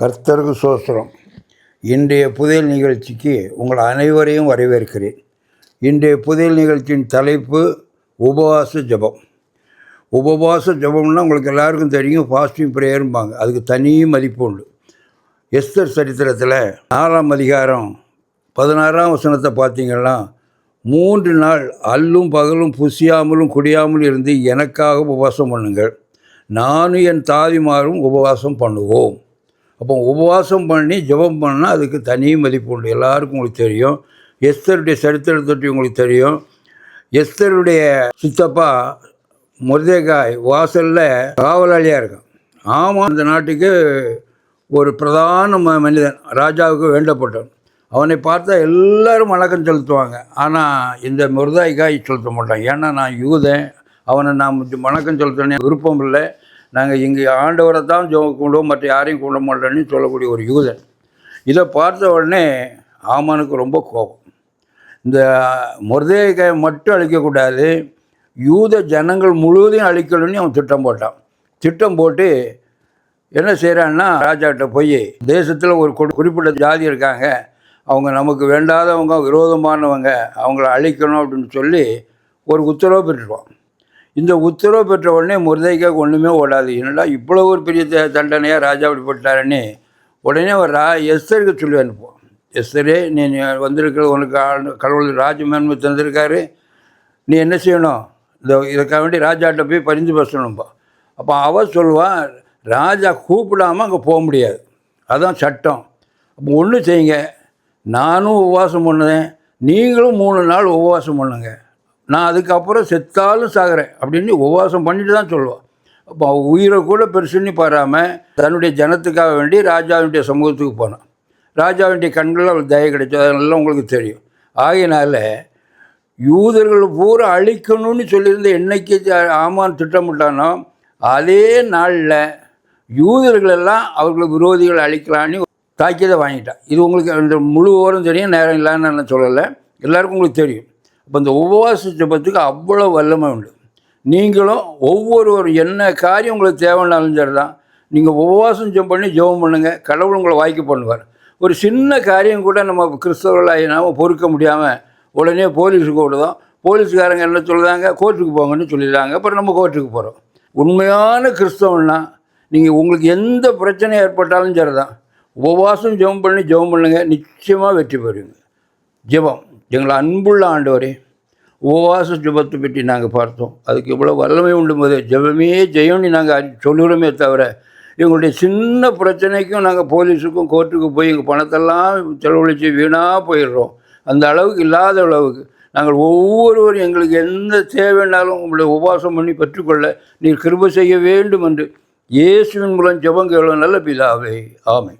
கர்த்தருக்கு சோஸ்திரம் இன்றைய புதையல் நிகழ்ச்சிக்கு உங்கள் அனைவரையும் வரவேற்கிறேன். இன்றைய புதையல் நிகழ்ச்சியின் தலைப்பு உபவாச ஜெபம். உபவாச ஜெபம்னா உங்களுக்கு எல்லாருக்கும் தெரியும் ஃபாஸ்டிங் ப்ரேயரும்பாங்க அதுக்கு தனி மதிப்பு உண்டு. எஸ்தர் சரித்திரத்தில் நாலாம் அதிகாரம் பதினாறாம் வசனத்தை பார்த்தீங்கன்னா மூன்று நாள் அல்லும் பகலும் புசியாமலும் குடியாமலும் இருந்து எனக்காக உபவாசம் பண்ணுங்கள். நானும் என் தாதிமாரும் உபவாசம் பண்ணுவோம். அப்போ உபவாசம் பண்ணி ஜெபம் பண்ணால் அதுக்கு தனி மதிப்பு உண்டு. எல்லாருக்கும் உங்களுக்கு தெரியும். எஸ்தருடைய சரித்திரத்தை உங்களுக்கு தெரியும். எஸ்தருடைய சித்தப்பா முருதேகாய் வாசலில் காவலாளியாக இருக்கான். ஆமாம் அந்த நாட்டுக்கு ஒரு பிரதான ம மனிதன் ராஜாவுக்கு வேண்டப்பட்டவன். அவனை பார்த்தா எல்லோரும் வணக்கம் செலுத்துவாங்க. ஆனால் இந்த முருதாய்காய் செலுத்த மாட்டான். ஏன்னா நான் யூதன். அவனை நான் வணக்கம் செலுத்தணும் விருப்பம் இல்லை. நாங்கள் இங்கே ஆண்டவரை தான் ஜோ கும்பிடுவோம் மற்ற யாரையும் கும்பிட மாட்டேன்னு சொல்லக்கூடிய ஒரு யூதன். இதை பார்த்த உடனே ஆமானுக்கு ரொம்ப கோபம். இந்த முருதேகை மட்டும் அழிக்கக்கூடாது யூத ஜனங்கள் முழுவதையும் அழிக்கணும்னு அவன் திட்டம் போட்டான். திட்டம் போட்டு என்ன செய்கிறான்னா ராஜாக்கிட்ட போய் தேசத்தில் ஒரு குறிப்பிட்ட ஜாதி இருக்காங்க அவங்க நமக்கு வேண்டாதவங்க விரோதமானவங்க அவங்கள அழிக்கணும் அப்படின்னு சொல்லி ஒரு உத்தரவு பெற்றுருவான் இந்த உத்தரவு பெற்ற உடனே முருதைக்காக ஒன்றுமே ஓடாது. என்னடா இவ்வளோ ஒரு பெரிய த- தண்டனையாக ராஜா அப்படி போட்டாருன்னு உடனே அவர் ரா எஸ்தருக்கு சொல்லி அனுப்புவோம் எஸ்தரே நீ வந்திருக்கிற உனக்கு கடவுள் ராஜமேன்மை தந்திருக்காரு. நீ என்ன செய்யணும்? இந்த இதுக்காக வேண்டி ராஜாட்ட போய் பரிந்து பேசணும்பா அப்போ அவர் சொல்லுவான் ராஜா கூப்பிடாம அங்கே போக முடியாது. அதுதான் சட்டம். அப்போ ஒன்று செய்யுங்க. நானும் உபவாசம் பண்ணுவேன். நீங்களும் மூணு நாள் உபவாசம் பண்ணுங்கள் நான் அதுக்கப்புறம் செத்தாலும் சாகிறேன் அப்படின்னு உபவாசம் பண்ணிட்டு தான் சொல்லுவான் அப்போ உயிரை கூட பெருசுன்னு பாராமல் தன்னுடைய ஜனத்துக்காக வேண்டி ராஜாவினுடைய சமூகத்துக்கு போனான் ராஜாவினுடைய கண்களில் அவள் தயை கிடைச்சது. அதெல்லாம் உங்களுக்கு தெரியும். ஆகையினால யூதர்கள் பூரா அழிக்கணும்னு சொல்லியிருந்த என்னைக்கு ஆமான் திட்டமிட்டானோ அதே நாளில் யூதர்களெல்லாம் அவர்கள் விரோதிகள் அழிக்கலான்னு தாக்கியதை வாங்கிட்டான் இது உங்களுக்கு அந்த முழு ஓரம் தெரியும். நேரம் இல்லைன்னு நான் சொல்லலை. எல்லாருக்கும் உங்களுக்கு தெரியும். இப்போ இந்த உபவாச ஜெபத்துக்கு அவ்வளோ வல்லமை உண்டு. நீங்களும் ஒவ்வொருவரும் என்ன காரியம் உங்களுக்கு தேவைன்னாலும் சரி தான் நீங்கள் உபவாசம் ஜெபம் பண்ணி ஜெபம் பண்ணுங்கள் கடவுள் உங்களை வாய்க்கு பண்ணுவார். ஒரு சின்ன காரியம் கூட நம்ம கிறிஸ்தவர்களாகி நாம் பொறுக்க முடியாமல் உடனே போலீஸுக்கு விடுதோம் போலீஸ்காரங்க என்ன சொல்லுறாங்க கோர்ட்டுக்கு போங்கன்னு சொல்லிடுறாங்க. அப்புறம் நம்ம கோர்ட்டுக்கு போகிறோம் உண்மையான கிறிஸ்தவன்னா நீங்கள் உங்களுக்கு எந்த பிரச்சனை ஏற்பட்டாலும் சரி தான் உபவாசம் ஜெபம் பண்ணி ஜெபம் பண்ணுங்கள் நிச்சயமாக வெற்றி பெறுவீங்க. ஜெபம். எங்களை அன்புள்ள ஆண்டவரே உபவாச ஜபத்தை பற்றி நாங்கள் பார்த்தோம். அதுக்கு இவ்வளோ வல்லமை உண்டு போது ஜெபமே ஜெயம்னு நாங்கள் சொல்லுகிறோமே தவிர எங்களுடைய சின்ன பிரச்சனைக்கும் நாங்கள் போலீஸுக்கும் கோர்ட்டுக்கு போய் எங்கள் பணத்தெல்லாம் செலவழித்து வீணாக போயிடுறோம். அந்த அளவுக்கு இல்லாத அளவுக்கு நாங்கள் ஒவ்வொருவரும் எங்களுக்கு எந்த தேவைன்னாலும் உங்களுடைய உபவாசம் பண்ணி பெற்றுக்கொள்ள நீர் கிருப செய்ய வேண்டும் என்று இயேசுவின் மூலம் ஜபம் கேளும் நல்ல பிதாவே ஆமை